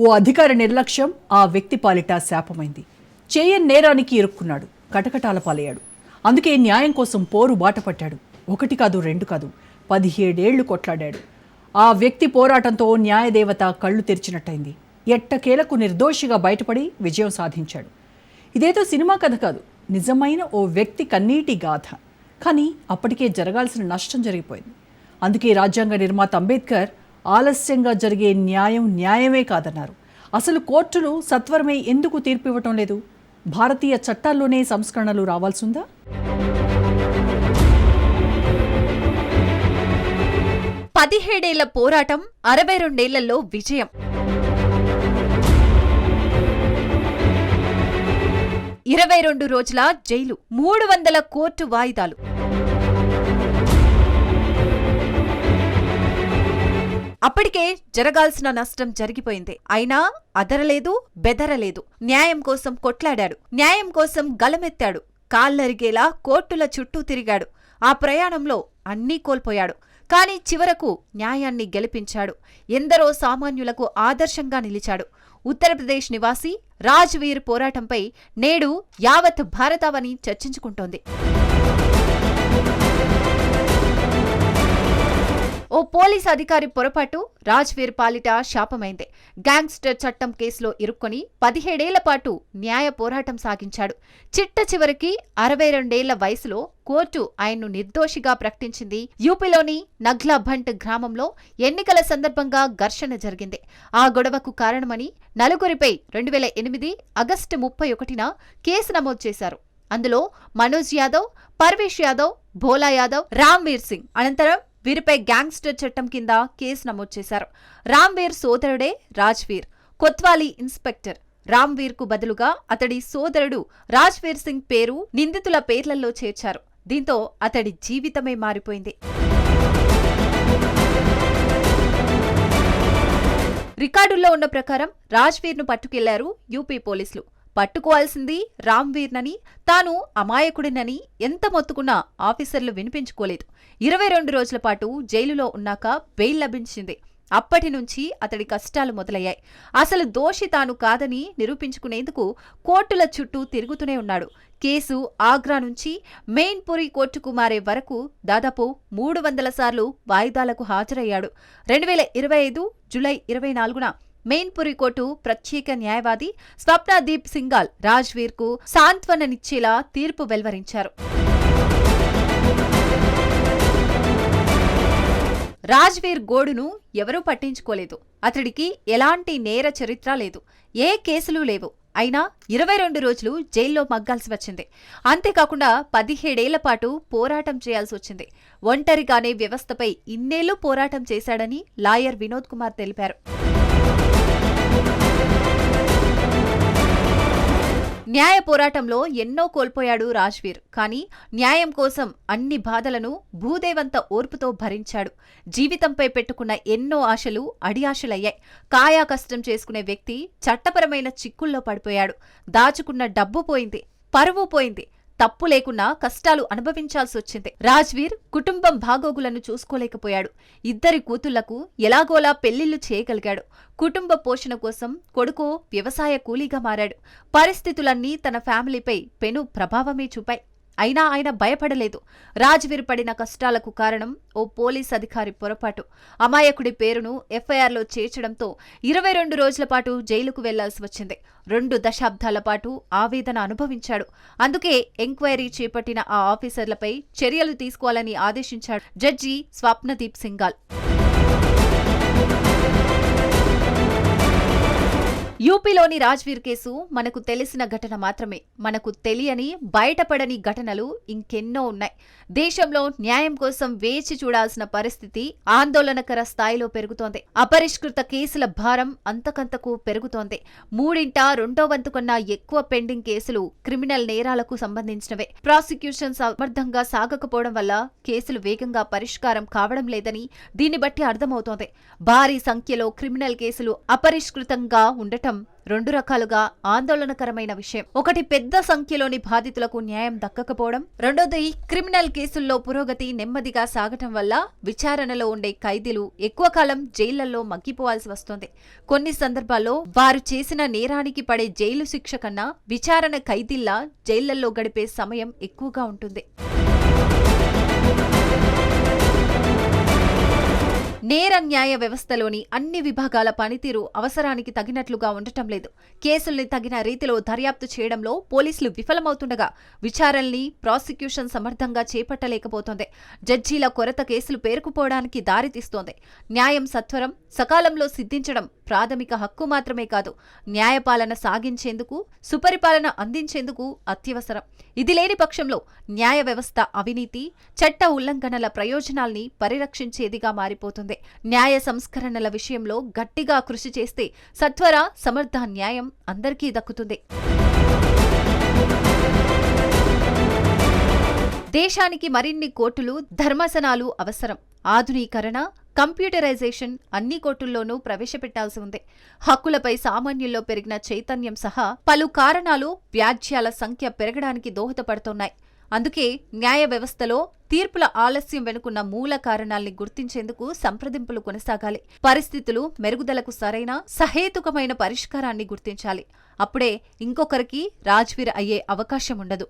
ఓ అధికారి నిర్లక్ష్యం ఆ వ్యక్తి పాలిట శాపమైంది. చేయని నేరానికి ఇరుక్కున్నాడు. కటకటాల పాలయ్యాడు. అందుకే న్యాయం కోసం పోరు బాట పట్టాడు. ఒకటి కాదు రెండు కాదు పదిహేడేళ్ళు కొట్లాడాడు. ఆ వ్యక్తి పోరాటంతో న్యాయదేవత కళ్ళు తెరిచినట్టయింది. ఎట్టకేలకు నిర్దోషిగా బయటపడి విజయం సాధించాడు. ఇదేదో సినిమా కథ కాదు. నిజమైన ఓ వ్యక్తి కన్నీటి గాథ. కానీ అప్పటికే జరగాల్సిన నష్టం జరిగిపోయింది. అందుకే రాజ్యాంగ నిర్మాత అంబేద్కర్ ఆలస్యంగా జరిగే న్యాయం న్యాయమే కాదన్నారు. అసలు కోర్టులు సత్వరమే ఎందుకు తీర్పు ఇవ్వటం లేదు? భారతీయ చట్టాల్లోనే సంస్కరణలు రావాల్సిందా? పదిహేడేళ్ళ పోరాటం అరవై రెండేళ్ళలో విజయం. ఇరవై రెండు రోజుల జైలు మూడు వందల కోర్టు వాయిదాలు. అప్పటికే జరగాల్సిన నష్టం జరిగిపోయింది. అయినా అదరలేదు బెదరలేదు. న్యాయం కోసం కొట్లాడాడు. న్యాయం కోసం గలమెత్తాడు. కాళ్ళరిగేలా కోర్టుల చుట్టూ తిరిగాడు. ఆ ప్రయాణంలో అన్నీ కోల్పోయాడు. కాని చివరకు న్యాయాన్ని గెలిపించాడు. ఎందరో సామాన్యులకు ఆదర్శంగా నిలిచాడు. ఉత్తరప్రదేశ్ నివాసి రాజ్వీర్ పోరాటంపై నేడు యావత్ భారతావని చర్చించుకుంటోంది. ఓ పోలీస్ అధికారి పొరపాటు రాజ్వీర్ పాలిట శాపమైంది. గ్యాంగ్స్టర్ చట్టం కేసులో ఇరుక్కొని పదిహేడేళ్ళ పాటు న్యాయ పోరాటం సాగించాడు. చిట్ట చివరికి అరవై రెండేళ్ళ వయసులో కోర్టు ఆయన్ను నిర్దోషిగా ప్రకటించింది యూపీలోని నగ్లాభంట్ గ్రామంలో ఎన్నికల సందర్భంగా ఘర్షణ జరిగింది. ఆ గొడవకు కారణమని నలుగురిపై రెండు వేల ఎనిమిది ఆగస్టు ముప్పై ఒకటిన కేసు నమోదు చేశారు. అందులో మనోజ్ యాదవ్ పర్వేష్ యాదవ్ భోలా యాదవ్ రామ్వీర్ సింగ్. అనంతరం వీరిపై గ్యాంగ్స్టర్ చట్టం కింద కేసు నమోదు చేశారు. రామ్వీర్ సోదరుడే రాజ్వీర్. కొత్వాలి ఇన్స్పెక్టర్ రామ్వీర్కు బదులుగా అతడి సోదరుడు రాజ్వీర్ సింగ్ పేరు నిందితుల పేర్లలో చేర్చారు. దీంతో అతడి జీవితమే మారిపోయింది. రికార్డుల్లో ఉన్న ప్రకారం రాజ్వీర్ను పట్టుకెళ్ళారు యూపీ పోలీసులు. పట్టుకోవాల్సింది రామ్వీర్నని తాను అమాయకుడినని ఎంత మొత్తుకున్నా ఆఫీసర్లు వినిపించుకోలేదు. ఇరవై రెండు రోజుల పాటు జైలులో ఉన్నాక బెయిల్ లభించింది. అప్పటి నుంచి అతడి కష్టాలు మొదలయ్యాయి. అసలు దోషి తాను కాదని నిరూపించుకునేందుకు కోర్టుల చుట్టూ తిరుగుతూనే ఉన్నాడు. కేసు ఆగ్రా నుంచి మెయిన్పురి కోర్టుకు మారే వరకు దాదాపు మూడు వందల సార్లు వాయిదాలకు హాజరయ్యాడు. రెండు వేల ఇరవై ఐదు జులై ఇరవై నాలుగున మెయిన్పురి కోర్టు ప్రత్యేక న్యాయవాది స్వప్నదీప్ సింగాల్ రాజ్వీర్కు సాంత్వననిచ్చేలా తీర్పు వెలువరించారు. రాజ్వీర్ గోడును ఎవరూ పట్టించుకోలేదు. అతడికి ఎలాంటి నేర చరిత్ర లేదు. ఏ కేసులు లేవు. అయినా ఇరవై రెండు రోజులు జైల్లో మగ్గాల్సి వచ్చింది. అంతేకాకుండా పదిహేడేళ్ళ పాటు పోరాటం చేయాల్సి వచ్చింది. ఒంటరిగానే వ్యవస్థపై ఇన్నేళ్ళు పోరాటం చేశాడని లాయర్ వినోద్ కుమార్ తెలిపారు. న్యాయ పోరాటంలో ఎన్నో కోల్పోయాడు రాజ్వీర్. కానీ న్యాయం కోసం అన్ని బాధలను భూదేవంత ఓర్పుతో భరించాడు. జీవితంపై పెట్టుకున్న ఎన్నో ఆశలు అడియాశలయ్యాయి. కాయా కష్టం చేసుకునే వ్యక్తి చట్టపరమైన చిక్కుల్లో పడిపోయాడు. దాచుకున్న డబ్బు పోయింది పరువు పోయింది. తప్పు లేకున్నా కష్టాలు అనుభవించాల్సి వచ్చింది. రాజ్వీర్ కుటుంబం భాగోగులను చూసుకోలేకపోయాడు. ఇద్దరి కూతుళ్ళకు ఎలాగోలా పెళ్ళిళ్ళు చేయగలిగాడు. కుటుంబ పోషణ కోసం కొడుకు వ్యవసాయ కూలీగా మారాడు. పరిస్థితులన్నీ తన ఫ్యామిలీపై పెను ప్రభావమే చూపాయి. అయినా ఆయన భయపడలేదు. రాజ్వీర్ పడిన కష్టాలకు కారణం ఓ పోలీస్ అధికారి పొరపాటు. అమాయకుడి పేరును ఎఫ్ఐఆర్లో చేర్చడంతో ఇరవై రెండు రోజుల పాటు జైలుకు వెళ్ళాల్సి వచ్చింది. రెండు దశాబ్దాల పాటు ఆవేదన అనుభవించాడు. అందుకే ఎంక్వైరీ చేపట్టిన ఆ ఆఫీసర్లపై చర్యలు తీసుకోవాలని ఆదేశించాడు జడ్జి స్వప్నదీప్ సింగాల్ యూపీలోని రాజ్వీర్ కేసు మనకు తెలిసిన ఘటన మాత్రమే. మనకు తెలియని బయటపడని ఘటనలు ఇంకెన్నో ఉన్నాయి. దేశంలో న్యాయం కోసం వేచి చూడాల్సిన పరిస్థితి ఆందోళనకర స్థాయిలో పెరుగుతోంది. అపరిష్కృత కేసుల భారం అంతకంతకు పెరుగుతోంది. మూడింట రెండో వంతు కన్నా ఎక్కువ పెండింగ్ కేసులు క్రిమినల్ నేరాలకు సంబంధించినవే. ప్రాసిక్యూషన్ సమర్థంగా సాగకపోవడం వల్ల కేసులు వేగంగా పరిష్కారం కావడం లేదని దీన్ని బట్టి అర్థమవుతోంది. భారీ సంఖ్యలో క్రిమినల్ కేసులు అపరిష్కృతంగా ఉండటం ఉండటం రెండు రకాలుగా ఆందోళనకరమైన విషయం. ఒకటి పెద్ద సంఖ్యలోని బాధితులకు న్యాయం దక్కకపోవడం. రెండోది క్రిమినల్ కేసుల్లో పురోగతి నెమ్మదిగా సాగటం వల్ల విచారణలో ఉండే ఖైదీలు ఎక్కువ కాలం జైళ్ళలో మగ్గిపోవాల్సి వస్తుంది. కొన్ని సందర్భాల్లో వారు చేసిన నేరానికి పడే జైలు శిక్ష కన్నా విచారణ ఖైదీల్లా జైళ్ళలో గడిపే సమయం ఎక్కువగా ఉంటుంది. నేర న్యాయ వ్యవస్థలోని అన్ని విభాగాల పనితీరు అవసరానికి తగినట్లుగా ఉండటం లేదు. కేసుల్ని తగిన రీతిలో దర్యాప్తు చేయడంలో పోలీసులు విఫలమవుతుండగా విచారణల్ని ప్రాసిక్యూషన్ సమర్థంగా చేపట్టలేకపోతోంది. జడ్జీల కొరత కేసులు పేరుకుపోవడానికి దారితీస్తోంది. న్యాయం సత్వరం సకాలంలో సిద్ధించడం ప్రాథమిక హక్కు మాత్రమే కాదు న్యాయపాలన సాగించేందుకు సుపరిపాలన అందించేందుకు అత్యవసరం. ఇది లేని పక్షంలో న్యాయ వ్యవస్థ అవినీతి చట్ట ఉల్లంఘనల ప్రయోజనాల్ని పరిరక్షించేదిగా మారిపోతుంది. న్యాయ సంస్కరణల విషయంలో గట్టిగా కృషి చేస్తే సత్వర సమర్థ న్యాయం అందరికీ దక్కుతుంది. దేశానికి మరిన్ని కోర్టులు ధర్మాసనాలు అవసరం. ఆధునీకరణ కంప్యూటరైజేషన్ అన్ని కోర్టుల్లోనూ ప్రవేశపెట్టాల్సి ఉంది. హక్కులపై సామాన్యుల్లో పెరిగిన చైతన్యం సహా పలు కారణాలు వ్యాజ్యాల సంఖ్య పెరగడానికి దోహదపడుతున్నాయి. అందుకే న్యాయ వ్యవస్థలో తీర్పుల ఆలస్యం వెనుకున్న మూల కారణాల్ని గుర్తించేందుకు సంప్రదింపులు కొనసాగాలి. పరిస్థితులు మెరుగుదలకు సరైన సహేతుకమైన పరిష్కారాన్ని గుర్తించాలి. అప్పుడే ఇంకొకరికి రాజ్వీర్ అయ్యే అవకాశం ఉండదు.